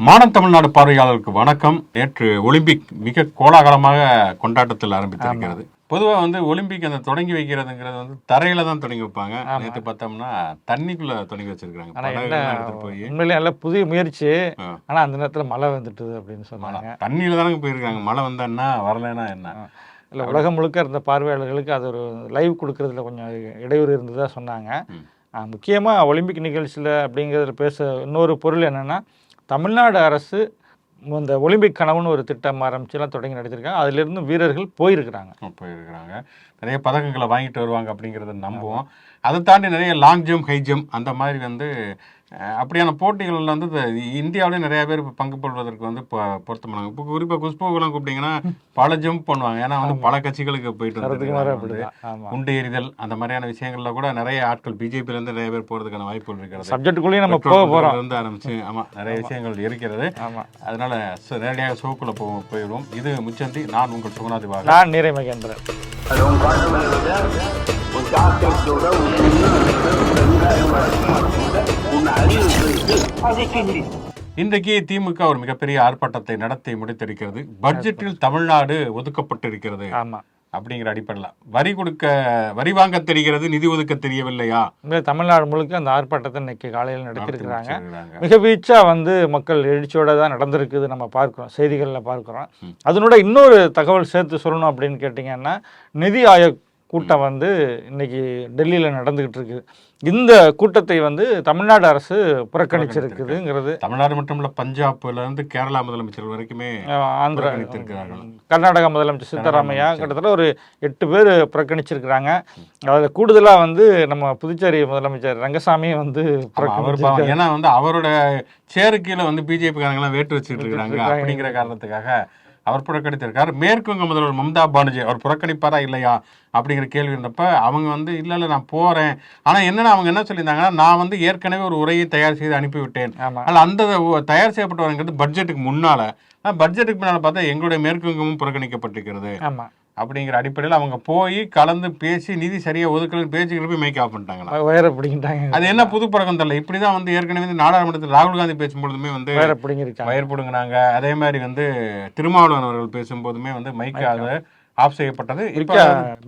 மானம் தமிழ்நாடு பார்வையாளருக்கு வணக்கம். நேற்று ஒலிம்பிக் மிக கோலாகலமாக கொண்டாட்டத்தில் ஆரம்பித்திருக்கிறது. பொதுவா வந்து ஒலிம்பிக் அந்த தொடங்கி வைக்கிறதுங்கிறது வந்து தரையில தான் தொடங்கி வைப்பாங்க. நேற்று பார்த்தோம்னா தண்ணிக்குள்ள தொடங்கி வச்சிருக்காங்க உண்மையிலே நல்ல புதிய முயற்சி. ஆனா அந்த நேரத்துல மழை வந்துட்டுது அப்படின்னு சொன்னாங்க. தண்ணியில தானங்க போயிருக்காங்க. மழை வந்தா என்ன? வரலைன்னா என்ன? இல்ல உலகம் முழுக்க இருந்த பார்வையாளர்களுக்கு அது ஒரு லைவ் கொடுக்கறதுல கொஞ்சம் இடையூறு இருந்ததா சொன்னாங்க. ம். ஆ, முக்கியமா ஒலிம்பிக் நிகழ்ச்சியில் அப்படிங்கிறதுல பேச இன்னொரு பொருள் என்னன்னா தமிழ்நாடு அரசு இந்த ஒலிம்பிக் கனவுன்னு ஒரு திட்டம் ஆரம்பிச்சுலாம் தொடங்கி நடத்திருக்காங்க. அதுலேருந்து வீரர்கள் போயிருக்கிறாங்க. போயிருக்கிறாங்க. நிறைய பதக்கங்களை வாங்கிட்டு வருவாங்க அப்படிங்கிறத நம்புவோம். அதை தாண்டி நிறைய லாங் ஜம்ப் ஹை ஜம்ப் அந்த மாதிரி வந்து அப்படியான போட்டிகள்ல வந்து இந்தியாவிலே நிறைய பேர் இப்ப பங்கு கொள்வதற்கு வந்து பொ- பொருத்தமானாங்க. இப்போ குறிப்பாக குஷ்புக்கெல்லாம் கூப்பிட்டீங்கன்னா பல ஜம்ப் பண்ணுவாங்க. ஏன்னா வந்து பல கட்சிகளுக்கு போயிட்டு வந்து குண்டு எறிதல் அந்த மாதிரியான விஷயங்கள்ல கூட நிறைய ஆட்கள் பிஜேபியில இருந்து நிறைய பேர் போறதுக்கான வாய்ப்புகள் இருக்கிறது. சப்ஜெக்டுக்குள்ளேயும் நம்ம போக பங்க்ல இருந்து ஆரம்பிச்சு ஆமா நிறைய விஷயங்கள் இருக்கிறது. ஆமா. அதனால நேரடியாக ஷோக்குள்ள போ போயிடுவோம். இது முச்சந்தி நான் உங்கள் சுகுணாதி வாக நான் நீரை மகேந்திரன் இன்றைக்கு திமுக ஒரு மிகப்பெரிய ஆர்ப்பாட்டத்தை நடத்தி முடித்திருக்கிறது. பட்ஜெட்டில் தமிழ்நாடு ஒதுக்கப்பட்டிருக்கிறது. ஆமா. அப்படிங்கிற அடிப்படையில். வரி கொடுக்க வரி வாங்க தெரிகிறது நிதி ஒதுக்க தெரியவில்லையா? தமிழ்நாடு முழுக்க அந்த ஆர்ப்பாட்டத்தை இன்னைக்கு காலையில் நடத்தியிருக்கிறாங்க. சொல்றாங்க. மிக வீச்சா வந்து மக்கள் எழுச்சியோட தான் நடந்திருக்குது நம்ம பார்க்குறோம் செய்திகளில் பார்க்குறோம். அதனோட இன்னொரு தகவல் சேர்த்து சொல்லணும் அப்படின்னு கேட்டிங்கன்னா நிதி ஆயோக் கூட்டம் வந்து இன்னைக்கு டெல்லியில் நடந்துகிட்டு இருக்கு இந்த கூட்டத்தை வந்து தமிழ்நாடு அரசு புறக்கணிச்சிருக்குதுங்கிறது தமிழ்நாடு மட்டும் இல்ல பஞ்சாப்ல இருந்து கேரளா முதலமைச்சர் வரைக்குமே ஆந்திரா. கர்நாடகா முதலமைச்சர் சித்தராமையா. கிட்டத்தட்ட ஒரு எட்டு பேர் புறக்கணிச்சிருக்கிறாங்க அதில் கூடுதலாக வந்து நம்ம புதுச்சேரி முதலமைச்சர் ரங்கசாமி வந்து. ஏன்னா வந்து அவரோட சேரு கீழே வந்து பிஜேபி காரங்க எல்லாம் வேட்டு வச்சுட்டு இருக்காங்க. அப்படிங்கிற காரணத்துக்காக அவர் புறக்கணித்திருக்காரு. மேற்கு வங்க முதல்வர் மம்தா பானர்ஜி அவர் புறக்கணிப்பாரா இல்லையா அப்படிங்கிற கேள்வி இருந்தப்ப அவங்க வந்து இல்ல இல்ல நான் போறேன். ஆனா என்னன்னா அவங்க என்ன சொல்லியிருந்தாங்கன்னா நான் வந்து ஏற்கனவே ஒரு உரையை தயார் செய்து அனுப்பிவிட்டேன். ஆனால் அந்த தயார் செய்யப்பட்டவங்கிறது பட்ஜெட்டுக்கு முன்னால. பட்ஜெட்டுக்கு முன்னால பார்த்தா எங்களுடைய மேற்கு வங்கமும் புறக்கணிக்கப்பட்டிருக்கிறது. ஆமா. அப்படிங்கிற அடிப்படையில் அவங்க போய் கலந்து பேசி நிதி சரியா ஒதுக்கலன்னு பேச்சுக்கிட்டு போய் மேய்க் ஆஃப் பண்ணிட்டாங்களா? வயரை பிடிங்கிட்டாங்க. அது என்ன புது பழக்கம் தெரியல. இப்படிதான் வந்து ஏற்கனவே வந்து நாடாளுமன்றத்தில் ராகுல் காந்தி பேசும்பொழுதுமே வந்து வயரை பிடிங்கிருக்காங்க. வயர் போடுங்கிறாங்க அதே மாதிரி வந்து திருமாவளவன் அவர்கள் பேசும்போதுமே வந்து மைக்காக ஆஃப் செய்யப்பட்டது. இப்போ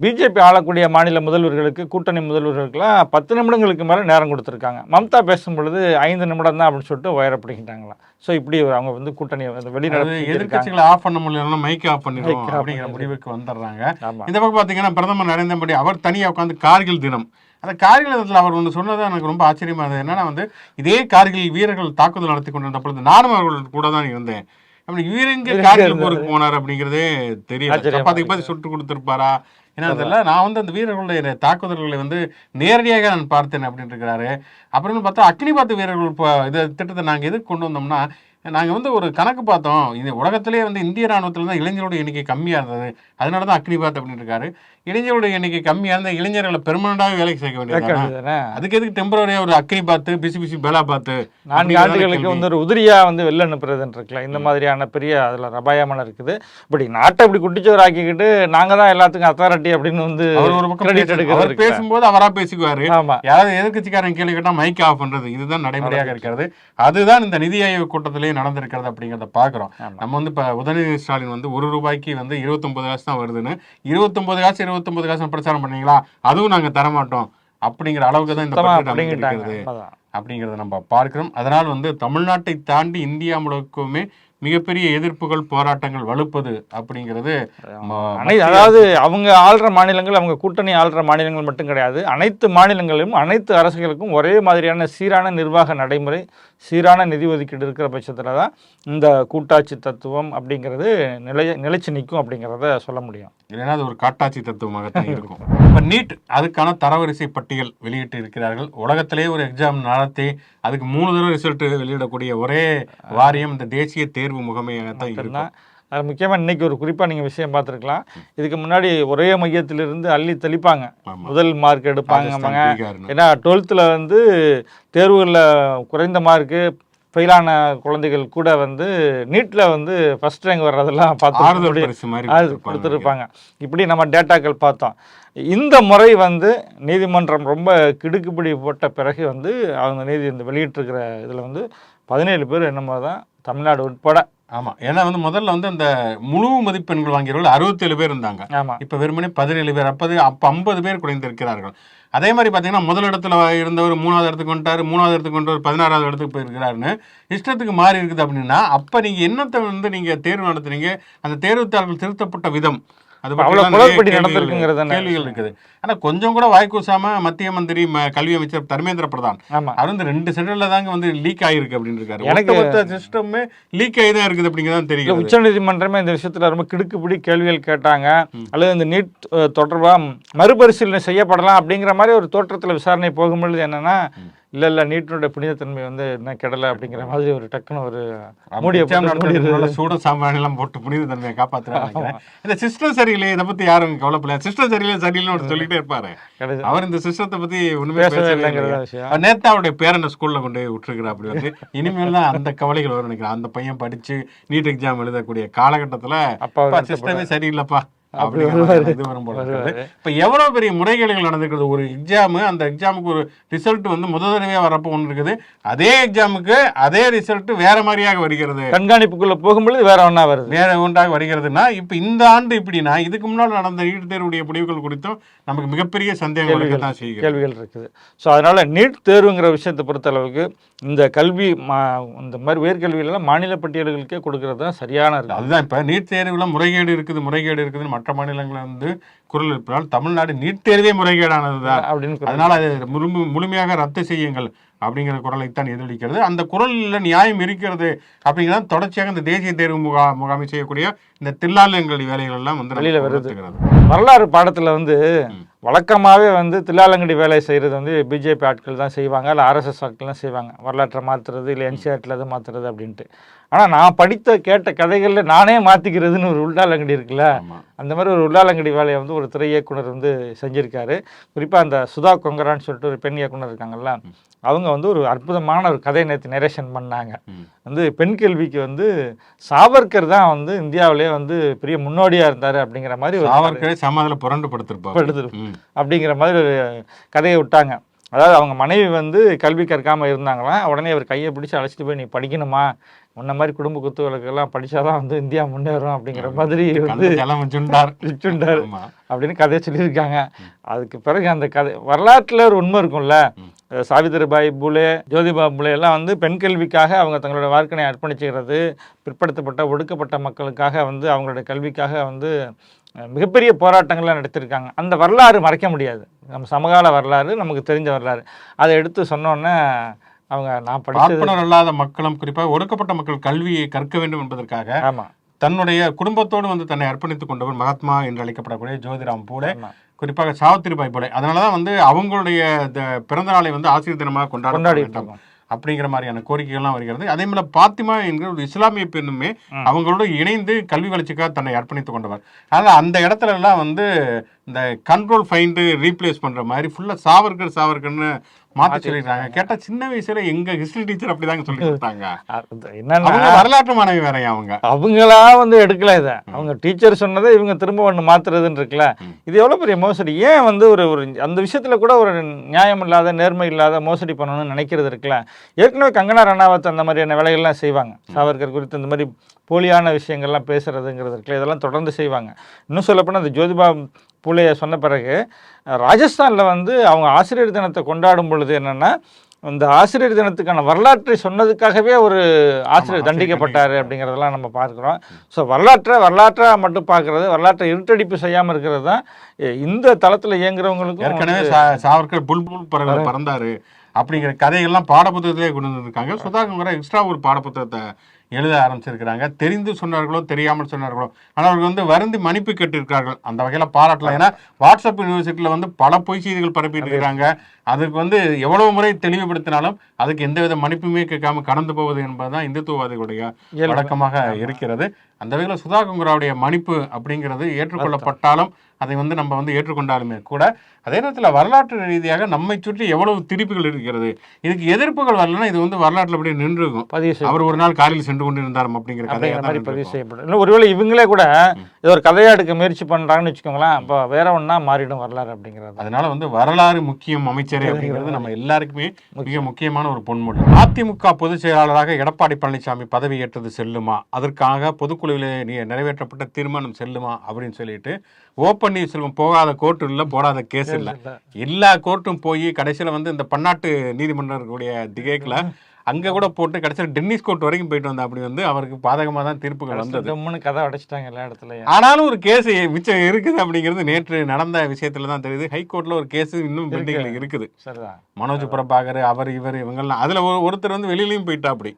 பிஜேபி ஆளக்கூடிய மாநில முதல்வர்களுக்கு கூட்டணி முதல்வர்களுக்கெல்லாம் பத்து நிமிடங்களுக்கு மேலே நேரம் கொடுத்துருக்காங்க. மம்தா பேசும் பொழுது ஐந்து நிமிடம் தான் அப்படின்னு சொல்லிட்டு வயரை பிடிக்கிட்டாங்களா ஸோ இப்படி அவங்க வந்து கூட்டணி வெளிநடப்பு செஞ்சிருக்காங்க. எதிர்க்கட்சிகளை ஆஃப் பண்ண முடியலன்னா மைக் ஆஃப் பண்ணிடுவோம் அப்படிங்கிற. முடிவுக்கு வந்துடுறாங்க. இந்த பக்கம் பார்த்தீங்கன்னா பிரதமர் நரேந்திர மோடி அவர் தனியாக உட்காந்து கார்கில் தினம். அந்த கார்கில் தினத்தில் அவர் ஒன்று சொன்னது எனக்கு ரொம்ப ஆச்சரியமா இருந்தது. என்னன்னா வந்து இதே கார்கில் வீரர்கள் தாக்குதல் நடத்தி கொண்டிருந்த பொழுது நானும் அவர்கள் கூட தான் இருந்தேன். அப்படி இவருங்க இவரு கார்கில். போருக்கு போனார் அப்படிங்கிறதே தெரியல. சப்பாத்திக்கு பார்த்து சுட்டு கொடுத்துருப்பாரா? ஏன்னா தெரியல நான் வந்து அந்த வீரர்களுடைய தாக்குதல்களை வந்து நேரடியாக நான் பார்த்தேன் அப்படின்னு இருக்கிறாரு. அப்புறம் பார்த்தா அக்னி பார்த்து வீரர்கள் இதை திட்டத்தை நாங்கள் எதுக்கு கொண்டு வந்தோம்னா நாங்கள் வந்து ஒரு கணக்கு பார்த்தோம். இந்த உலகத்திலேயே வந்து இந்திய ராணுவத்தில் தான் இளைஞருடைய எண்ணிக்கை கம்மியாக இருந்தது. அதனால தான் அக்னி பார்த்து அப்படின்னு இருக்காரு. இளைஞருடைய எண்ணிக்கை கம்மியாக இருந்தால் இளைஞர்களை பெர்மனண்டாக வேலைக்கு சேர்க்க வேண்டியது? அதுக்கு எதுக்கு டெம்பரரியாக ஒரு அக்னி பார்த்து பிசி பிசி பேலா பார்த்து நான்கு ஆண்டுகளுக்கு. வந்து ஒரு உதிரியா வந்து வெளில அனுப்புறதுன்னு இருக்குல்ல இந்த மாதிரியான பெரிய அதில் ரபாயமான இருக்குது. இப்படி நாட்டை இப்படி குட்டிச்சவர் ஆக்கிக்கிட்டு நாங்க தான் எல்லாத்துக்கும் அத்தாரிட்டி அப்படின்னு வந்து ஒரு பக்கம் அவர் இருக்குல்ல. பேசும்போது அவரா பேசிக்குவாரு. ஆமா. யாராவது எதிர்க்கட்சிக்காரன் கேள்வி கேட்டா மைக் ஆஃப் பண்றது. இதுதான் நடைமுறையாக இருக்கிறது. அதுதான் இந்த நிதி ஆயோக் கூட்டத்திலேயே நடந்திருக்கிறது அப்படிங்கிறத பாக்குறோம் ஆமா. நம்ம வந்து இப்ப உதயநிதி ஸ்டாலின் வந்து ஒரு ரூபாய்க்கு வந்து இருபத்தொன்பது காசு தான் வருதுன்னு. இருபத்தொன்பது காசு இருபத்தொன்பது காசு பிரச்சாரம் பண்ணீங்களா? அதுவும் நாங்க தரமாட்டோம். அப்படிங்கிற அளவுக்கு தான் இந்த. அப்படிங்கிறத நம்ம பார்க்கிறோம். அதனால் வந்து தமிழ்நாட்டை தாண்டி இந்தியா முழுக்குமே மிகப்பெரிய எதிர்ப்புகள் போராட்டங்கள் வலுப்பது அப்படிங்கிறது அதாவது அவங்க ஆள்ற மாநிலங்கள் அவங்க கூட்டணி ஆள்ற மாநிலங்கள் மட்டும் கிடையாது. அனைத்து மாநிலங்களிலும் அனைத்து அரசுகளுக்கும் ஒரே மாதிரியான சீரான நிர்வாக நடைமுறை சீரான நிதி ஒதுக்கீடு இருக்கிற பட்சத்தில் தான் இந்த கூட்டாட்சி தத்துவம் அப்படிங்கிறது நிலை நிலைச்சு நிற்கும் அப்படிங்கிறத சொல்ல முடியும். இல்லைன்னா அது ஒரு காட்டாட்சி தத்துவமாகத்தான் இருக்கும். இப்போ நீட் அதுக்கான தரவரிசை பட்டியல் வெளியிட்டு இருக்கிறார்கள். உலகத்திலேயே ஒரு எக்ஸாம் நடத்தி அதுக்கு மூணு தடவை ரிசல்ட் வெளியிடக்கூடிய ஒரே வாரியம் இந்த தேசிய தேர்வு முகமையாகத்தான் இருக்கும். அது முக்கியமாக இன்னைக்கு ஒரு குறிப்பாக நீங்கள் விஷயம் பார்த்துருக்கலாம். இதுக்கு முன்னாடி ஒரே மையத்திலிருந்து அள்ளி தெளிப்பாங்க. முதல் மார்க் எடுப்பாங்க. ஏன்னா டுவெல்த்தில் வந்து தேர்வுகளில் குறைந்த மார்க்கு ஃபெயிலான குழந்தைகள் கூட வந்து நீட்டில் வந்து ஃபர்ஸ்ட் ரேங்க் வர்றதெல்லாம் பார்த்து அது. கொடுத்துருப்பாங்க. இப்படி நம்ம டேட்டாக்கள் பார்த்தோம். இந்த முறை வந்து நீதிமன்றம் ரொம்ப கிடுக்குப்பிடி போட்ட பிறகு வந்து அவங்க நீதி இந்த வெளியிட்டிருக்கிற இதில் வந்து பதினேழு பேர் என்னமோ தான் தமிழ்நாடு உட்பட. ஆமா. ஏன்னா வந்து முதல்ல வந்து அந்த முழு மதிப்பெண்கள் வாங்கியவர்கள் அறுபத்தேழு பேர் இருந்தாங்க. ஆமா. இப்ப வெறுமனே பதினேழு பேர் அப்பது அப்ப ஐம்பது பேர் குறைந்திருக்கிறார்கள் அதே மாதிரி பாத்தீங்கன்னா முதலிடத்துல இருந்தவர் மூணாவது இடத்துக்கு வந்துட்டாரு மூணாவது இடத்துக்கு வந்துட்டு பதினாறாவது இடத்துக்கு போயிருக்கிறாருன்னு இஷ்டத்துக்கு மாறி இருக்குது அப்படின்னா அப்ப நீங்க என்னத்தை வந்து நீங்க தேர்வு நடத்துறீங்க அந்த தேர்வுத்தாள்கள் திருத்தப்பட்ட விதம். அது நிறைய குளறுபடி கேள்விகள் நடந்திருக்குங்கிறது கேள்விகள் இருக்குது. ஆனா கொஞ்சம் கூட வாய்க்கூசாம மத்திய மந்திரி கல்வி அமைச்சர் தர்மேந்திர பிரதான் அவர் வந்து ரெண்டு சென்டர்ல தாங்க வந்து லீக் ஆயிருக்கு அப்படின்னு இருக்காரு எனக்கு- ஒட்டுமொத்த சிஸ்டமே லீக் ஆகி தான் இருக்குது அப்படிங்கிறதான் தெரியும் உச்சநீதிமன்றமே இந்த விஷயத்துல ரொம்ப கிடுக்குப்பிடி கேள்விகள் கேட்டாங்க. அல்லது இந்த நீட் தொடர்பா மறுபரிசீலனை செய்யப்படலாம் அப்படிங்கிற மாதிரி ஒரு தோற்றத்துல விசாரணை போகும்பொழுது என்னன்னா இல்ல இல்ல நீட்டினுடைய புனிதத்தன்மை வந்து என்ன கெடல அப்படிங்கிற மாதிரி ஒரு டக்குன்னு ஒரு மூடிய சூட சாம்பிராணி எல்லாம் போட்டு புனித தன்மையை காப்பாத்துறாங்க நினைக்கிறேன். இந்த சிஸ்டம் சரியில்லை இதை பத்தி யாரும் கவலைப்படல. சிஸ்டம் சரியில்லை சரியில்லைன்னு ஒரு சொல்லிட்டே இருப்பாரு. அவர் இந்த சிஸ்டத்தை பத்தி ஒண்ணுமே பேசவே பேசவே இல்லைங்கிறத இல்லைங்க விஷயம். நேத்து அவருடைய பேரனை ஸ்கூல்ல கொண்டு போய் விட்டுருக்குறா அப்படி வந்து. இனிமேல் தான் அந்த கவலைகள் வரும் நினைக்கிறேன். அந்த பையன் படிச்சு நீட் எக்ஸாம் எழுதக்கூடிய காலகட்டத்துல அப்பா சிஸ்டமே சரியில்லைப்பா. அப்படி இது. இப்ப எவ்வளவு பெரிய முறைகேடுகள் நடந்திருக்குது ஒரு எக்ஸாம் அந்த எக்ஸாமுக்கு ஒரு ரிசல்ட் வந்து முதல் தடவையா வரப்போ ஒன்று இருக்குது. அதே எக்ஸாமுக்கு அதே ரிசல்ட் வேற மாதிரியாக வருகிறது. கண்காணிப்புக்குள்ள போகும்பொழுது வேற ஒண்ணா வருது. வேற ஒன்றாக வருகிறதுனா இப்ப இந்த ஆண்டு இப்படின்னா இதுக்கு முன்னால் நடந்த நீட் தேர்வுடைய முடிவுகள் குறித்தும் நமக்கு மிகப்பெரிய சந்தேகங்கள் தான் செய்கிறது. கேள்விகள் இருக்குது. ஸோ அதனால நீட் தேர்வுங்கிற விஷயத்தை பொறுத்தளவுக்கு இந்த கல்வி மா இந்த மாதிரி உயர்கல்வியிலலாம் மாநில பட்டியல்களுக்கே கொடுக்கறது தான் சரியான அதுதான் இப்ப நீட் தேர்வுல முறைகேடு இருக்குது முறைகேடு இருக்குதுன்னு மற்ற மாநிலங்கள்ல வந்து குரல் எழுப்பினால் தமிழ்நாடு நீட் தேர்வே முறைகேடானதுதான். அப்படின்னு அதனால அது முழு- முழுமையாக ரத்து செய்யுங்கள் அப்படிங்கிற குரலைத்தான் எதிரொலிக்கிறது. அந்த குரலில் நியாயம் இருக்கிறது அப்படிங்கிறத தொடர்ச்சியாக இந்த தேசிய தேர்வு முகா முகாமை செய்யக்கூடிய இந்த தில்லாலங்கடி வேலைகள் எல்லாம் வந்து வெளியில வருது. வரலாறு பாடத்துல வந்து வழக்கமாவே வந்து தில்லாலங்கடி வேலை செய்யறது வந்து பிஜேபி ஆட்கள் தான் செய்வாங்க இல்லை ஆர்எஸ்எஸ் ஆட்கள் தான் செய்வாங்க. வரலாற்றை மாத்துறது இல்லை என்சிஆர்டில் எதை மாத்துறது அப்படின்ட்டு. ஆனா நான் படித்த கேட்ட கதைகள்ல நானே மாத்திக்கிறதுன்னு ஒரு உள்ளாலங்கடி இருக்குல்ல. அந்த மாதிரி ஒரு உள்ளாலங்கடி வேலையை வந்து ஒரு திரை இயக்குனர் வந்து செஞ்சிருக்காரு. குறிப்பா அந்த சுதா கொங்கரான்னு சொல்லிட்டு ஒரு பெண் இயக்குனர் இருக்காங்கல்ல அவங்க வந்து ஒரு அற்புதமான ஒரு கதை நேற்று நரேஷன் பண்ணாங்க. வந்து பெண் கல்விக்கு வந்து சாவர்கர் தான் வந்து இந்தியாவிலே வந்து பெரிய முன்னோடியா இருந்தாரு அப்படிங்கிற மாதிரி ஒரு சாவர்கரை சமாதில புரண்டு படுத்திருப்பார். படுத்துரு அப்படிங்கிற மாதிரி ஒரு கதையை விட்டாங்க. அதாவது அவங்க மனைவி வந்து கல்வி கற்காம இருந்தாங்களாம் உடனே அவர் கையை பிடிச்சு அழைச்சிட்டு போய் நீ படிக்கணுமா? முன்ன மாதிரி குடும்ப குத்து விளக்கெல்லாம் படிச்சாதான் வந்து இந்தியா முன்னேறும் அப்படிங்கிற மாதிரி வந்து சுண்டார் ஆமா. அப்படின்னு கதையை சொல்லியிருக்காங்க. அதுக்கு பிறகு அந்த கதை வரலாற்றில் ஒரு உண்மை இருக்கும்ல. சாவித்திரிபாய் பூலே ஜோதிபா பூலே எல்லாம் வந்து பெண் கல்விக்காக அவங்க தங்களோட வாழ்க்கையை அர்ப்பணிச்சுக்கிறது பிற்படுத்தப்பட்ட ஒடுக்கப்பட்ட மக்களுக்காக வந்து அவங்களோட கல்விக்காக வந்து மிகப்பெரிய போராட்டங்கள்லாம் நடத்திருக்காங்க. அந்த வரலாறு மறைக்க முடியாது. நம்ம சமகால வரலாறு நமக்கு தெரிஞ்ச வரலாறு. அதை எடுத்து சொன்னோன்னே அவங்க நான் படித்தது பார்ப்பனர் அல்லாத மக்களும் குறிப்பாக ஒடுக்கப்பட்ட மக்கள் கல்வியை கற்க வேண்டும் என்பதற்காக ஆமா. தன்னுடைய குடும்பத்தோடு வந்து தன்னை அர்ப்பணித்துக் கொண்டவர் மகாத்மா என்று அழைக்கப்படக்கூடிய ஜோதிராம் பூலே. குறிப்பாக சாவித்திரிபாய் பூலே அதனாலதான் வந்து அவங்களுடைய பிறந்த நாளை வந்து ஆசிரியர் தினமாக கொண்டாட கொண்டாடிட்டு அப்படிங்கிற மாதிரியான கோரிக்கைகள்லாம் வருகிறது. அதே போல பாத்திமா என்கிற ஒரு இஸ்லாமிய பெண்ணுமே அவங்களோட இணைந்து கல்வி வளர்ச்சிக்காக தன்னை அர்ப்பணித்துக் கொண்டவர். அதனால அந்த இடத்துல எல்லாம் வந்து இந்த கண்ட்ரோல் ஃபைண்டு ரீப்ளேஸ் பண்ற மாதிரி ஃபுல்லா சாவர்கர் சாவர்கர்னு மாத்தி சொல்லிடுறாங்க. கேட்டா சின்ன வயசுல எங்க ஹிஸ்டரி டீச்சர் அப்படிதாங்க சொல்லி கொடுத்தாங்க. என்னன்னா வரலாற்று மாணவி வேறையா அவங்க? அவங்களா வந்து எடுக்கல இதை. அவங்க டீச்சர் சொன்னதை இவங்க திரும்ப ஒன்று மாத்துறதுன்னு இருக்குல்ல. இது எவ்வளோ பெரிய மோசடி? ஏன் வந்து ஒரு ஒரு அந்த விஷயத்துல கூட ஒரு நியாயம் இல்லாத நேர்மை இல்லாத மோசடி பண்ணணும்னு நினைக்கிறது இருக்குல்ல. ஏற்கனவே கங்கனா ரணாவத் அந்த மாதிரியான வேலைகள்லாம் செய்வாங்க. சாவர்கர் குறித்து இந்த மாதிரி போலியான விஷயங்கள்லாம் பேசுறதுங்கிறது இருக்குல்ல இதெல்லாம் தொடர்ந்து செய்வாங்க. இன்னும் சொல்லப்போனால் அந்த ஜோதிபா பூலே சொன்ன பிறகு ராஜஸ்தானில் வந்து அவங்க ஆசிரியர் தினத்தை கொண்டாடும் பொழுது என்னன்னா இந்த ஆசிரியர் தினத்துக்கான வரலாற்றை சொன்னதுக்காகவே ஒரு ஆசிரியர் தண்டிக்கப்பட்டார் அப்படிங்கிறதெல்லாம் நம்ம பார்க்குறோம். ஸோ வரலாற்றை வரலாற்றா மட்டும் பார்க்கறது வரலாற்றை இருட்டடிப்பு செய்யாமல் இருக்கிறது தான் இந்த தளத்தில் இயங்குறவங்களுக்கும் ஏற்கனவே சாவர்கர் புல்புல் பறவை பறந்தாரு அப்படிங்கிற கதைகள்லாம் பாடப்புத்தகத்திலே கொண்டு வந்திருக்காங்க. சுதாகர் எக்ஸ்ட்ரா ஒரு பாடப்புத்தகத்தை எழுத ஆரம்பிச்சிருக்கிறாங்க. தெரிந்து சொன்னார்களோ தெரியாமல் சொன்னார்களோ. ஆனால் அவர்கள் வந்து வருந்தி மன்னிப்பு கேட்டிருக்கார்கள் அந்த வகையில பாராட்டலாம். ஏன்னா வாட்ஸ்அப் யூனிவர்சிட்டியில வந்து பல பொய் செய்திகள் பரப்பிட்டு இருக்காங்க அதுக்கு வந்து எவ்வளவு முறை தெளிவுபடுத்தினாலும் அதுக்கு எந்தவித மன்னிப்புமே கேட்காம கடந்து போவது என்பதுதான் இந்துத்துவவாதிகளுடைய. வழக்கமாக இருக்கிறது. அந்த வகையில் சுதா குங்குராவுடைய மன்னிப்பு அப்படிங்கிறது ஏற்றுக்கொள்ளப்பட்டாலும் அதை வந்து நம்ம வந்து ஏற்றுக்கொண்டாலுமே கூட அதே நேரத்தில் வரலாற்று ரீதியாக நம்மை சுற்றி எவ்வளவு திருப்பிகள் இருக்கிறது? இதுக்கு எதிர்ப்புகள் வரலன்னா இது வந்து வரலாற்றில் அப்படியே நின்றுக்கும் பதிவு அவர் ஒரு நாள் காலையில் சென்று கண்டு கொண்டிருந்தார் அப்படிங்கிற அப்படிங்கிற மாதிரி பதிவு. செய்யப்படும். இல்லை ஒருவேளை இவங்களே கூட இது ஒரு கதையா எடுக்க முயற்சி பண்றாங்கன்னு வச்சுக்கோங்களேன் அப்போ வேற ஒண்ணா மாறிடும் வரலாறு அப்படிங்கிறது. அதனால வந்து வரலாறு முக்கியம் அமைச்சரே அப்படிங்கிறது நம்ம எல்லாருக்குமே மிக முக்கியமான ஒரு பொன்மொழி. அதிமுக பொதுச் செயலாளராக எடப்பாடி பழனிசாமி பதவியேற்றது செல்லுமா? அதற்காக பொதுக்குழுவில் நிறைவேற்றப்பட்ட தீர்மானம் செல்லுமா? அப்படின்னு சொல்லிட்டு ஓ பன்னீர்செல்வம் போகாத கோர்ட்டு இல்லை போடாத கேஸ் இல்லை. எல்லா கோர்ட்டும் போய் கடைசியில் வந்து இந்த பன்னாட்டு நீதிமன்றம் இருக்கக்கூடிய திகேக்கில் அங்கே கூட போட்டு கடைசியில் டென்னிஸ் கோர்ட் வரைக்கும் போயிட்டு வந்தா அப்படி வந்து அவருக்கு பாதகமாக தான் தீர்ப்புகள் வந்தது. கதை அடைச்சிட்டாங்க எல்லா இடத்துலயும். ஆனாலும் ஒரு கேஸ் மிச்சம் இருக்குது அப்படிங்கிறது நேற்று நடந்த விஷயத்துல தான் தெரியுது. ஹைகோர்ட்ல ஒரு கேஸ் இன்னும் பெண்டிங்ல இருக்குது. மனோஜ் பிரபாகர் அவர் இவர் இவங்கெல்லாம் அதுல ஒரு ஒருத்தர் வந்து வெளியிலயும் போயிட்டா அப்படி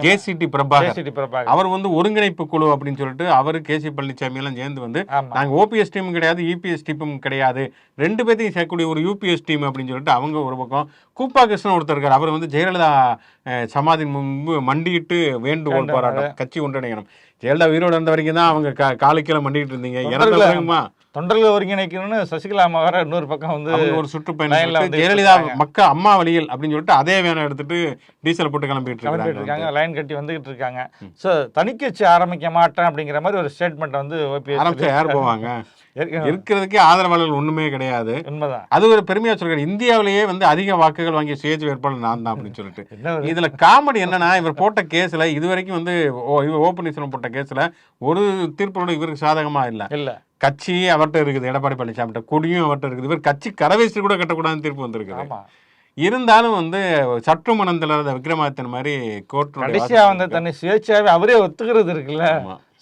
ஜேசிடி பிரபாகர். அவர் வந்து ஒருங்கிணைப்பு குழு அப்படின்னு சொல்லிட்டு அவரு கேசி பழனிசாமி எல்லாம் சேர்ந்து வந்து நாங்க ஓபிஎஸ் டீம் கிடையாது இபிஎஸ் டீமும் கிடையாது. ரெண்டு பேர்த்தையும் சேர்க்கக்கூடிய ஒரு யூபிஎஸ் டீம் அப்படின்னு சொல்லிட்டு அவங்க ஒரு பக்கம். கூப்பா கிருஷ்ணன் ஒருத்தர் இருக்காரு. அவர் வந்து ஜெயலலிதா சமாதி முன்பு மண்டியிட்டு வேண்டுகோள் போராட்டம் கட்சி ஒன்றிணைக்கணும் ஜெயலலிதா உயிரோடு இருந்த வரைக்கும் தான் அவங்க கா- காலுக்கீழ மண்டிட்டு இருந்தீங்க. இறந்த தொண்டர்களை- ஒருங்கிணைக்கணும்னு சசிகலா அம்மா வேற இன்னொரு பக்கம் வந்து ஒரு சுற்றுப்பயணம் ஜெயலலிதா. மக்கள் அம்மா வழியில் அப்படின்னு சொல்லிட்டு அதே வேனை எடுத்துட்டு டீசல் போட்டு கிளம்பிட்டு இருக்காங்க லைன் கட்டி வந்துகிட்டு இருக்காங்க. ஸோ தனிக்கட்சி ஆரம்பிக்க மாட்டேன் அப்படிங்கிற மாதிரி ஒரு ஸ்டேட்மெண்ட் வந்து ஆரம்பிச்சா யார் போவாங்க? இருக்கிறதுக்கே ஆதரவாளர்கள் ஒண்ணுமே கிடையாது. உண்மைதான். அது ஒரு பெருமையா சொல்றாரு இந்தியாவிலேயே வந்து அதிக வாக்குகள் வாங்கிய சுயேட்சை வேட்பாளர் நான் தான் அப்படின்னு சொல்லிட்டு. இதுல காமெடி என்னன்னா இவர் போட்ட கேஸ்ல இது வரைக்கும் வந்து ஓ இவர் ஓ பன்னீர்செல்வம் போட்ட கேஸ்ல ஒரு தீர்ப்போட இவருக்கு சாதகமா இல்ல. இல்ல. கட்சி அவர்கிட்ட இருக்குது எடப்பாடி பழனிசாமிகிட்ட. கொடியும் அவர்கிட்ட இருக்குது. இவர் கட்சி கரவேசி கூட கட்டக்கூடாதுன்னு தீர்ப்பு வந்திருக்குது. ஆமா. இருந்தாலும் வந்து சற்று மனம் தளராத விக்ரமாதித்தன் மாதிரி கோர்ட் கடைசியா வந்து தன்னை சுயேட்சாவே அவரே ஒத்துக்கிறது இருக்குல்ல.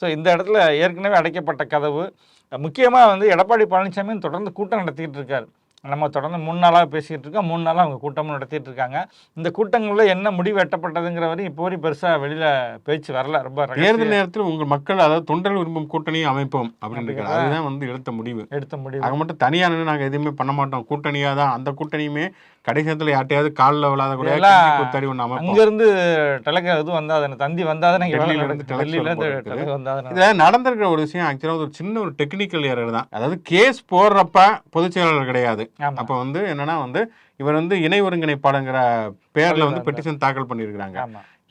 ஸோ இந்த இடத்துல ஏற்கனவே அடைக்கப்பட்ட கதவு. முக்கியமா வந்து எடப்பாடி பழனிசாமி தொடர்ந்து கூட்டம் நடத்திட்டு இருக்காரு. நம்ம தொடர்ந்து மூணு நாளாக பேசிக்கிட்டு இருக்கோம். மூணு நாளாக அவங்க கூட்டமும் நடத்திட்டு இருக்காங்க இந்த கூட்டங்களில் என்ன முடிவு எட்டப்பட்டதுங்கிற வரையும் இப்போ வரையும் பெருசா வெளியில பேச்சு வரல. ரொம்ப தேர்தல் நேரத்தில் உங்கள் மக்கள் அதாவது தொண்டர்கள் விரும்பும் கூட்டணியை அமைப்போம் அப்படின்னு அதுதான் வந்து எடுத்த முடிவு. எடுத்த முடிவு. ஆக மட்டும் தனியா நின்று நாங்க எதுவுமே பண்ண மாட்டோம். கூட்டணியா தான். அந்த கூட்டணியுமே கடைசி நேரத்துல யார்ட்டையாவது காலில் விழாத கூட குத்தறி ஒன்று அங்கிருந்து டெலக இது வந்தாதானே தந்தி வந்தாதானே இதுல நடந்திருக்கிற ஒரு விஷயம் ஆக்சுவலாக ஒரு சின்ன ஒரு டெக்னிக்கல் ஏரர் தான். அதாவது கேஸ் போடுறப்ப பொதுச் செயலாளர் கிடையாது. அப்ப வந்து என்னன்னா வந்து இவர் வந்து இணை ஒருங்கிணைப்பாளங்கிற பேர்ல வந்து. பெட்டிஷன் தாக்கல் பண்ணியிருக்கிறாங்க.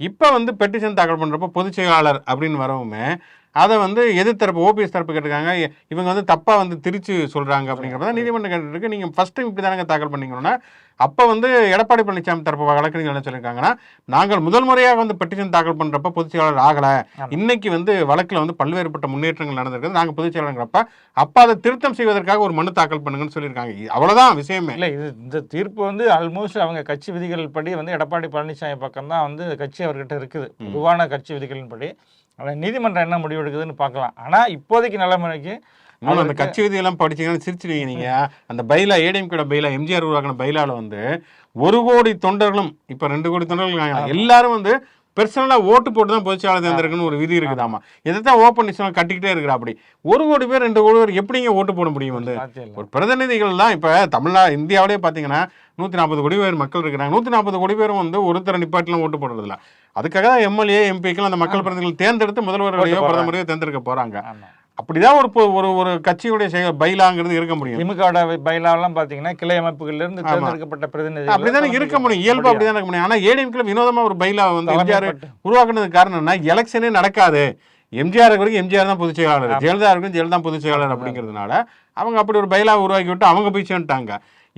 இப்போ வந்து பெட்டிஷன் தாக்கல் பண்ணுறப்போ பொதுச் செயலாளர் அப்படின்னு வரவுமே அதை வந்து எதிர்த்தரப்பு ஓபிஎஸ் தரப்பு கேட்டிருக்காங்க. இவங்க வந்து தப்பாக வந்து திரிச்சு சொல்கிறாங்க அப்படிங்கிறப்ப நீதிமன்றம் கேட்டுருக்கு நீங்கள் ஃபஸ்ட் டைம் இப்படி தானங்க தாக்கல் பண்ணீங்கன்னா. அப்போ வந்து எடப்பாடி பழனிசாமி தரப்பு வழக்கறிஞர்கள் என்ன சொல்லியிருக்காங்கன்னா நாங்கள் முதல் முறையாக வந்து பெட்டிஷன் தாக்கல் பண்ணுறப்ப பொதுச் செயலாளர் ஆகலை. இன்னைக்கு வந்து வழக்கில் வந்து பல்வேறுபட்ட முன்னேற்றங்கள் நடந்திருக்குது. நாங்கள் பொதுச் செயலாளர்ங்கிறப்ப அப்போ அதை திருத்தம் செய்வதற்காக ஒரு மனு தாக்கல் பண்ணுங்கன்னு சொல்லியிருக்காங்க. அவ்வளவுதான் விஷயமே. இல்ல இது இந்த தீர்ப்பு வந்து ஆல்மோஸ்ட் அவங்க கட்சி விதிகள் படி வந்து எடப்பாடி பழனிசாமி பக்கம் தான் வந்து கட்சி அவர்கிட்ட இருக்குது. பொதுவான கட்சி விதிகளின் படி அதை நீதிமன்றம் என்ன முடிவு எடுக்குதுன்னு பார்க்கலாம். ஆனா இப்போதைக்கு நிலைமைக்கு இன்னும் அந்த கட்சி விதியெல்லாம் படிச்சீங்கன்னா சிரிச்சிடுவீங்க நீங்க அந்த பைலா ஏடிஎம் கூட பைலா எம்ஜிஆர் உருவாக்கின பைலால வந்து ஒரு கோடி தொண்டர்களும் இப்ப ரெண்டு கோடி தொண்டர்கள். எல்லாரும் வந்து பெர்சனலா ஓட்டு போட்டு தான் பொதுச்சாளர் தேர்ந்தெடுக்கணும்னு ஒரு விதி இருக்குதாமா இதைத்தான் ஓப்பன் பண்ணி கட்டிக்கிட்டே இருக்கிறா அப்படி. ஒரு கோடி பேர் ரெண்டு கோடி பேர் எப்படிங்க ஓட்டு போட முடியும் வந்து? ஒரு பிரதிநிதிகள் தான் இப்போ தமிழ்நா இந்தியாவிலே பார்த்தீங்கன்னா நூற்றி நாற்பது கோடி பேர் மக்கள் இருக்கிறாங்க. நூற்றி நாற்பது கோடி பேரும் வந்து ஒருத்தர நிப்பாட்டிலாம் ஓட்டு போடுறதில்ல. அதுக்காக தான் எம்எல்ஏ எம்பிக்கள் அந்த மக்கள் பிரதிநிதிகள் தேர்ந்தெடுத்து முதல்வர்களையோ போடுறாங்க. பிரதமரையோ தேர்ந்தெடுக்க போறாங்க. ஆமா. அப்படிதான் ஒரு ஒரு ஒரு கட்சியுடைய செயல் பைலாங்கிறது இருக்க முடியும். திமுகவோட பைலாவெல்லாம் பாத்தீங்கன்னா கிளை அமைப்புகள்ல இருந்து ஆமா. தேர்ந்தெடுக்கப்பட்ட பிரதிநிதிகள் அப்படிதானே இருக்க முடியும். இயல்பு அப்படிதான் இருக்க முடியும். ஆனா ஏடிஎம்கில் வினோதமா ஒரு பைலா வந்து எம்ஜிஆர். உருவாக்குனதுக்கு காரணம் என்ன? எலெக்ஷனே நடக்காது. எம்ஜிஆர் வரைக்கும் எம்ஜிஆர் தான் பொதுச் செயலாளர். ஜெயலலிதா வரைக்கும் ஜெயலலிதா பொதுச் செயலாளர் அப்படிங்கிறதுனால அவங்க அப்படி ஒரு பைலா உருவாக்கி விட்டு அவங்க போய் சேர்ந்துட்டாங்க.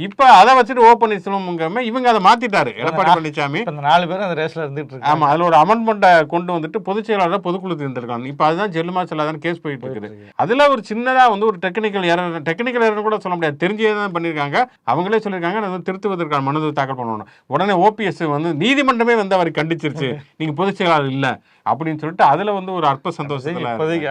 இப்ப அதை வச்சுட்டு ஓ பன்னீர்செல்வம் இவங்க அதை மாத்திட்டாரு. எடப்பாடி பழனிசாமி நாலு பேரும் அந்த ரேஸ்ல இருந்துட்டு இருக்காங்க. ஆமா அதுல ஒரு அமெண்ட்மெண்ட்டை கொண்டு வந்துட்டு பொதுச் செயலாளர் பொதுக்குழு தேர்ந்தெடுக்கலாம் இப்ப அதுதான் ஜெல்லுமா செல்லாதான் கேஸ் போயிட்டு இருக்குது. அதுல ஒரு சின்னதா வந்து ஒரு டெக்னிக்கல் எரர் டெக்னிக்கல் எரர் கூட சொல்ல முடியாது. தெரிஞ்சே தான் பண்ணியிருக்காங்க அவங்களே சொல்லியிருக்காங்க அதை திருத்துவதற்கான மனு தாக்கல் பண்ணணும். உடனே ஓபிஎஸ் வந்து நீதிமன்றமே வந்து அவரை கண்டிச்சிருச்சு. நீங்க பொதுச் செயலாளர் இல்ல. அப்படின்னு சொல்லிட்டு அதுல வந்து ஒரு அற்ப சந்தோஷத்துல இப்போதைக்கு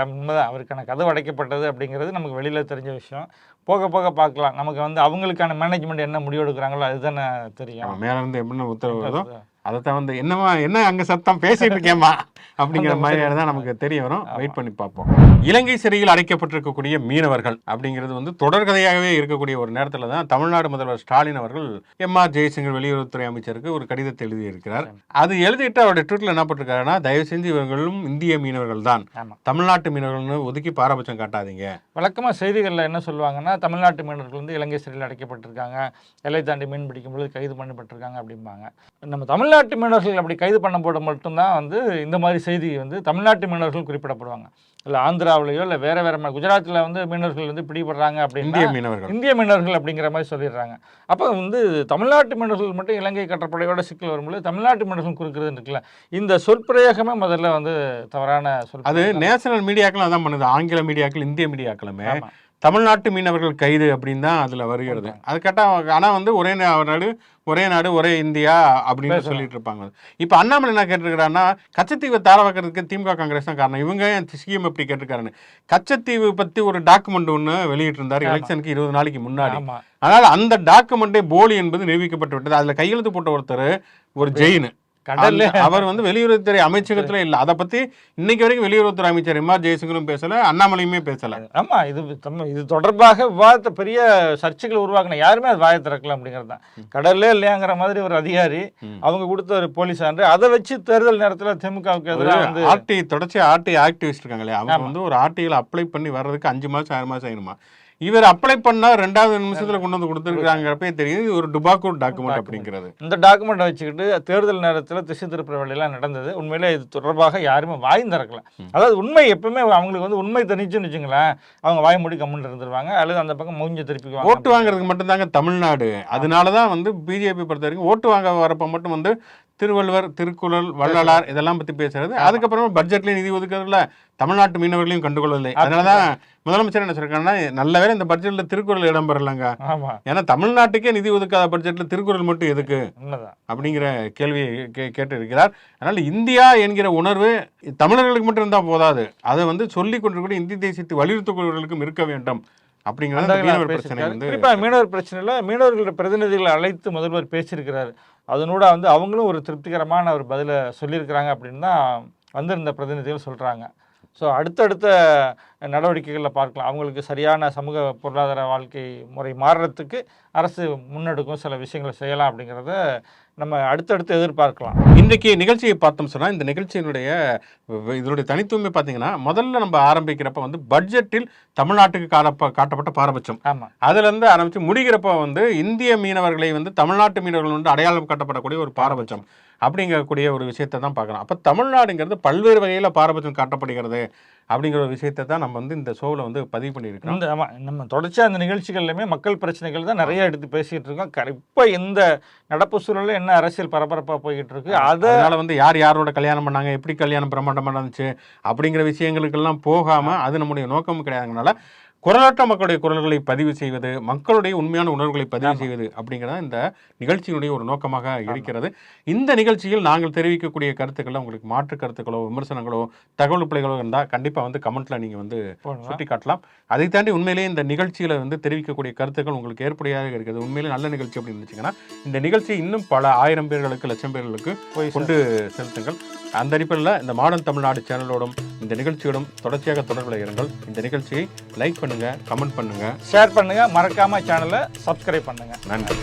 அவருக்கான கதவு அடைக்கப்பட்டது அப்படிங்கிறது நமக்கு வெளியில தெரிஞ்ச விஷயம். போக போக பார்க்கலாம். நமக்கு வந்து அவங்களுக்கான மேனேஜ்மெண்ட் என்ன முடிவு எடுக்கிறாங்களோ அதுதானே தெரியும். அவன் மேல இருந்து எப்படின்னு உத்தரவு வருதோ அதைத்தான் வந்து என்னமா என்ன அங்க சத்தம் பேசிட்டு இருக்கேம்மா? அப்படிங்கிற மாதிரியான தான் நமக்கு தெரிய வரும். வெயிட் பண்ணி பார்ப்போம். இலங்கை சிறையில் அடைக்கப்பட்டிருக்கக்கூடிய மீனவர்கள் அப்படிங்கிறது வந்து தொடர்கதையாகவே இருக்கக்கூடிய ஒரு நேரத்துல தான் தமிழ்நாடு முதல்வர் ஸ்டாலின் அவர்கள் எம் ஆர் ஜெயசங்கர் வெளியுறவுத்துறை அமைச்சருக்கு ஒரு கடிதத்தை எழுதியிருக்கிறார். அது எழுதிட்டு அவருடைய ட்விட்டில் என்ன போட்டிருக்காருன்னா தயவு செஞ்சு இவர்களும் இந்திய மீனவர்கள் தான். தமிழ்நாட்டு மீனவர்கள்னு ஒதுக்கி பாரபட்சம் காட்டாதீங்க. வழக்கமாக செய்திகளில் என்ன சொல்லுவாங்கன்னா தமிழ்நாட்டு மீனவர்கள் வந்து இலங்கை சிறையில் அடைக்கப்பட்டிருக்காங்க. எல்லை தாண்டி மீன் பிடிக்கும் பொழுது கைது பண்ணப்பட்டிருக்காங்க அப்படிம்பாங்க. நம்ம தமிழ்நாட்டு மீனவர்கள் அப்படி கைது பண்ணப்படும் மட்டும்தான் வந்து இந்த மாதிரி மாதிரி செய்தி வந்து தமிழ்நாட்டு மீனவர்கள் குறிப்பிடப்படுவாங்க. இல்லை ஆந்திராவிலேயோ இல்லை வேற வேற குஜராத்தில் வந்து மீனவர்கள் வந்து பிடிபடுறாங்க அப்படின்னா இந்திய மீனவர்கள். இந்திய மீனவர்கள் அப்படிங்கிற மாதிரி சொல்லிடுறாங்க. அப்போ வந்து தமிழ்நாட்டு மீனவர்கள் மட்டும் இலங்கை கடற்படையோட சிக்கல் வரும்போது தமிழ்நாட்டு மீனவர்கள் குறிக்கிறது இருக்குல்ல. இந்த சொற்பிரயோகமே முதல்ல வந்து தவறான சொல் அது நேஷனல் மீடியாக்கள் அதான் பண்ணுது. ஆங்கில மீடியாக்கள் இந்திய மீடியாக்களுமே. தமிழ்நாட்டு மீனவர்கள் கைது அப்படின்னு தான் அதுல வருகிறது. அது கேட்டால் ஆனா வந்து ஒரே நாடு ஒரே நாடு ஒரே இந்தியா அப்படின்னு. சொல்லிட்டு இருப்பாங்க. இப்போ அண்ணாமலை என்ன கேட்டிருக்கிறாருன்னா கச்சத்தீவை தார வைக்கிறதுக்கு திமுக காங்கிரஸ் தான் காரணம். இவங்க சிஎம் எப்படி கேட்டிருக்காருன்னு. கச்சத்தீவு பத்தி ஒரு டாக்குமெண்ட் ஒன்று வெளியிட்டு இருந்தார் ஆமா. எலெக்ஷனுக்கு இருபது நாளைக்கு முன்னாடி. அதனால அந்த டாக்குமெண்டே போலி என்பது நிரூபிக்கப்பட்டு விட்டது. அதுல கையெழுத்து போட்ட ஒருத்தர் ஒரு ஜெயின் கடல்ல. அவர் வந்து வெளியுறவுத்துறை அமைச்சகத்துல இல்ல. அதை பத்தி இன்னைக்கு வரைக்கும் வெளியுறவுத்துறை அமைச்சர் எம் ஆர் ஜெயசங்கரும் பேசல அண்ணாமலையுமே பேசல. ஆமா இது இது தொடர்பாக விவாதத்தை பெரிய சர்ச்சைகள் உருவாக்கின யாருமே அது வாயை திறக்கலாம் அப்படிங்கிறது தான் கடல்லே இல்லையாங்கிற மாதிரி ஒரு அதிகாரி. அவங்க கொடுத்த ஒரு போலீஸ் சான்று. அதை வச்சு தேர்தல் நேரத்துல திமுகவுக்கு எதிராக வந்து ஆர்டி தொடர்ச்சி ஆர்டி ஆக்டிவிஸ்ட் இருக்காங்களே அவங்க. வந்து ஒரு ஆர்டியில் அப்ளை பண்ணி வர்றதுக்கு அஞ்சு மாசம் ஆறு மாசம் ஆயிருமா? இவர் அப்ளை பண்ணா ரெண்டாவது நிமிஷத்துல கொண்டு வந்து கொடுத்துருக்காங்கிறப்பே தெரியுது. இது ஒரு டுபாக்கோ டாக்குமெண்ட். அப்படிங்கிறது. இந்த டாக்குமெண்ட்டை வச்சுக்கிட்டு தேர்தல் நேரத்தில் திசை திருப்புற வேலையெல்லாம் நடந்தது. உண்மையிலே இது தொடர்பாக யாருமே வாய் திறக்கல. அதாவது உண்மை எப்பவுமே அவங்களுக்கு வந்து உண்மை தெரிஞ்சுன்னு வச்சுங்களேன் அவங்க வாய் மூடி கம்முன்னு இருந்துருவாங்க. அல்லது அந்த பக்கம் மூஞ்ச திருப்பிக்குவாங்க ஓட்டு வாங்குறதுக்கு மட்டும்தாங்க தமிழ்நாடு. அதனாலதான் வந்து பிஜேபி பொறுத்த வரைக்கும் ஓட்டு வாங்க வரப்ப மட்டும் வந்து திருவள்ளுவர் திருக்குறள் வள்ளலார் இதெல்லாம் பத்தி பேசுறது. அதுக்கப்புறமா பட்ஜெட்லயும் நிதி ஒதுக்குறதுல தமிழ்நாட்டு மீனவர்களையும் கண்டுகொள்ளவில்லை. அதனாலதான் முதலமைச்சர் என்ன சொல்லிருக்காங்கன்னா நல்ல வேளை இந்த பட்ஜெட்ல திருக்குறள் இடம் பெறலங்க ஏன்னா தமிழ்நாட்டுக்கே நிதி ஒதுக்காத பட்ஜெட்ல திருக்குறள் மட்டும் எதுக்கு? அப்படிங்கிற கேள்வியை கேட்டு இருக்கிறார் அதனால இந்தியா என்கிற உணர்வு தமிழர்களுக்கு மட்டும் இருந்தா போதாது. அதை வந்து சொல்லிக் கொண்டிருக்கூடிய இந்திய தேசியத்தை வலியுறுத்தக்கூடியவர்களுக்கும் இருக்க வேண்டும். அப்படிங்கிறது மீனவர். பிரச்சனை வந்து குறிப்பா மீனவர் பிரச்சனையில மீனவர்களோட பிரதிநிதிகளை அழைத்து முதல்வர் பேசியிருக்கிறாரு. அதனோட வந்து அவங்களும் ஒரு திருப்திகரமான ஒரு பதிலை சொல்லியிருக்கிறாங்க அப்படின்னு தான் வந்திருந்த பிரதிநிதிகள் சொல்கிறாங்க ஸோ அடுத்தடுத்த நடவடிக்கைகளில் பார்க்கலாம். அவங்களுக்கு சரியான சமூக பொருளாதார வாழ்க்கை முறை மாறுறதுக்கு அரசு முன்னெடுக்கும் சில விஷயங்களை செய்யலாம் அப்படிங்கிறத நம்ம அடுத்தடுத்து எதிர்பார்க்கலாம். இன்றைக்கி நிகழ்ச்சியை பார்த்தோம் சொன்னால் இந்த நிகழ்ச்சியினுடைய இதனுடைய தனித்துவமே பார்த்தீங்கன்னா முதல்ல நம்ம ஆரம்பிக்கிறப்ப வந்து பட்ஜெட்டில் தமிழ்நாட்டுக்கு காட்டப்ப காட்டப்பட்ட பாரபட்சம். ஆமா. அதுல இருந்து ஆரம்பிச்சு முடிகிறப்ப வந்து இந்திய மீனவர்களை வந்து தமிழ்நாட்டு மீனவர்கள் வந்து அடையாளம் காட்டப்படக்கூடிய ஒரு பாரபட்சம் அப்படிங்கக்கூடிய ஒரு விஷயத்தை தான் பார்க்கலாம் அப்போ தமிழ்நாடுங்கிறது பல்வேறு வகையில் பாரபட்சம் காட்டப்படுகிறது அப்படிங்கிற ஒரு விஷயத்தை தான் நம்ம வந்து இந்த ஷோவில் வந்து பதிவு பண்ணியிருக்கிறோம். இந்த ஆமா நம்ம தொடர்ச்சியா அந்த நிகழ்ச்சிகள்லையுமே மக்கள் பிரச்சனைகள் தான் நிறைய எடுத்து பேசிட்டு இருக்கோம். இப்ப இந்த நடப்பு சூழல்ல என்ன அரசியல் பரபரப்பா போய்கிட்டு இருக்கு அதை அதனால வந்து யார் யாரோட கல்யாணம் பண்ணாங்க எப்படி கல்யாணம் பிரமாண்டமாக நடந்துச்சு அப்படிங்கிற விஷயங்களுக்கெல்லாம் போகாம அது நம்முடைய நோக்கமும் கிடையாதுனால குரலற்ற மக்களுடைய குரல்களை பதிவு செய்வது மக்களுடைய உண்மையான உணர்வுகளை பதிவு செய்வது அப்படிங்கிறது இந்த நிகழ்ச்சியினுடைய ஒரு நோக்கமாக இருக்கிறது. இந்த நிகழ்ச்சியில் நாங்கள் தெரிவிக்கக்கூடிய கருத்துக்கள் உங்களுக்கு மாற்று கருத்துக்களோ விமர்சனங்களோ தகவல் பிள்ளைகளோ இருந்தால் கண்டிப்பாக வந்து கமெண்ட்ல நீங்கள் வந்து. சுட்டி காட்டலாம் அதை தாண்டி உண்மையிலேயே இந்த நிகழ்ச்சியில் வந்து தெரிவிக்கக்கூடிய கருத்துக்கள் உங்களுக்கு ஏற்புடையாக இருக்குது உண்மையிலே நல்ல நிகழ்ச்சி அப்படின்னு இருந்துச்சுங்கன்னா இந்த நிகழ்ச்சி இன்னும் பல ஆயிரம் பேர்களுக்கு லட்சம் பேர்களுக்கு கொண்டு செலுத்துங்கள். அந்த அடிப்படையில் இந்த மாடர்ன் தமிழ்நாடு சேனலோடும் இந்த நிகழ்ச்சியோடும் தொடர்ச்சியாக தொடர்பில் இருங்கள். இந்த நிகழ்ச்சியை லைக் பண்ணுங்க கமெண்ட் பண்ணுங்க. ஷேர் பண்ணுங்க மறக்காம சேனலை சப்ஸ்கிரைப் பண்ணுங்க. நன்றி.